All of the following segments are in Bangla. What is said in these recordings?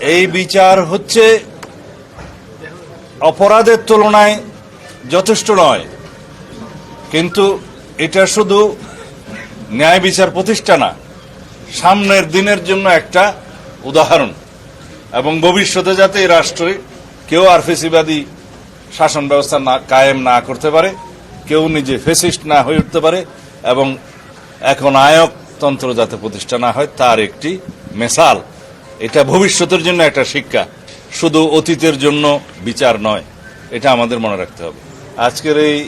এই বিচার হচ্ছে অপরাধের তুলনায় যথেষ্ট নয়। কিন্তু এটা শুধু ন্যায় বিচার প্রতিষ্ঠা না, সামনের দিনের জন্য একটা উদাহরণ। এবং ভবিষ্যতে যাতে এই রাষ্ট্রে কেউ আর ফেসিবাদী শাসন ব্যবস্থা না, কায়েম না করতে পারে, কেউ নিজে ফেসিস্ট না হয়ে উঠতে পারে, এবং এখন আয়কতন্ত্র যাতে প্রতিষ্ঠা না হয়, তার একটি মেসাল। এটা ভবিষ্যতের জন্য একটা শিক্ষা। শুধু অতীতের জন্য বিচার নয়, এটা আমাদের মনে রাখতে হবে। আজকের এই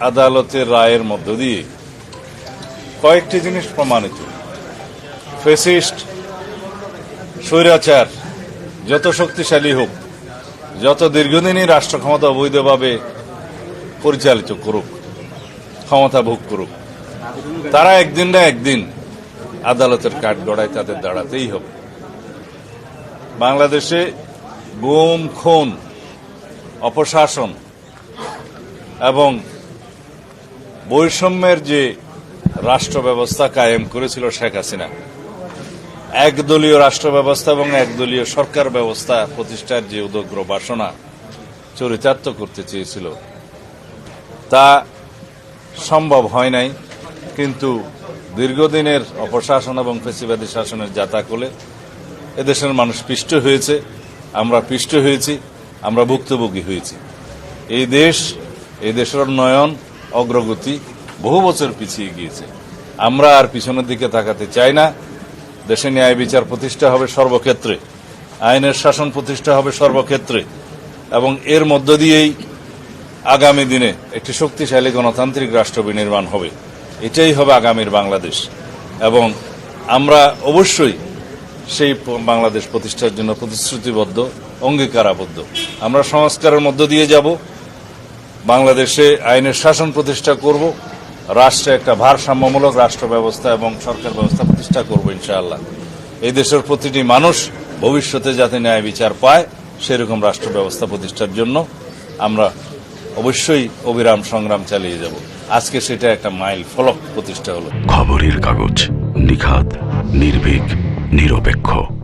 আদালতের রায়ের মধ্য দিয়ে কয়েকটি জিনিস প্রমাণিত। ফেসিস্ট, স্বৈরাচার, যত শক্তিশালী হোক, যত দীর্ঘদিনই রাষ্ট্র ক্ষমতা অবৈধভাবে পরিচালিত করুক, ক্ষমতা ভোগ করুক, তারা একদিন না একদিন আদালতের কাঠ গড়ায় তাদের দাঁড়াতেই হবে। বাংলাদেশে গুম, খুন, অপশাসন এবং বৈষম্যের যে রাষ্ট্র ব্যবস্থা কায়েম করেছিল শেখ হাসিনা, একদলীয় রাষ্ট্র ব্যবস্থা এবং একদলীয় সরকার ব্যবস্থা প্রতিষ্ঠার যে উদগ্র বাসনা চরিতার্থ করতে চেয়েছিল, তা সম্ভব হয় নাই। কিন্তু দীর্ঘদিনের অপশাসন এবং ফেসিবাদী শাসনের জাতাকলে এদেশের মানুষ পিষ্ট হয়েছে, আমরা পিষ্ট হয়েছি, আমরা ভুক্তভোগী হয়েছি। এই দেশ, এই দেশের উন্নয়ন, অগ্রগতি বহু বছর পিছিয়ে গিয়েছে। আমরা আর পিছনের দিকে তাকাতে চাই না। দেশে ন্যায় বিচার প্রতিষ্ঠা হবে সর্বক্ষেত্রে, আইনের শাসন প্রতিষ্ঠা হবে সর্বক্ষেত্রে, এবং এর মধ্য দিয়েই আগামী দিনে একটি শক্তিশালী গণতান্ত্রিক রাষ্ট্র বিনির্মাণ হবে। এটাই হবে আগামীর বাংলাদেশ। এবং আমরা অবশ্যই সেই বাংলাদেশ প্রতিষ্ঠার জন্য প্রতিশ্রুতিবদ্ধ, অঙ্গীকারাবদ্ধ। আমরা সংস্কারের মধ্য দিয়ে যাব। বাংলাদেশে আইনের শাসন প্রতিষ্ঠা করব। রাষ্ট্রে একটা ভারসাম্যমূলক রাষ্ট্র ব্যবস্থা এবং সরকার ব্যবস্থা প্রতিষ্ঠা করব, ইনশাআল্লাহ। এই দেশের প্রতিটি মানুষ ভবিষ্যতে যাতে ন্যায় বিচার পায়, সেরকম রাষ্ট্র ব্যবস্থা প্রতিষ্ঠার জন্য আমরা অবশ্যই অবিরাম সংগ্রাম চালিয়ে যাব। আজকে সেটা একটা মাইল ফলক প্রতিষ্ঠা হলো। খবরের কাগজ, নিখাত, নির্ভীক। নিরপেক্ষ।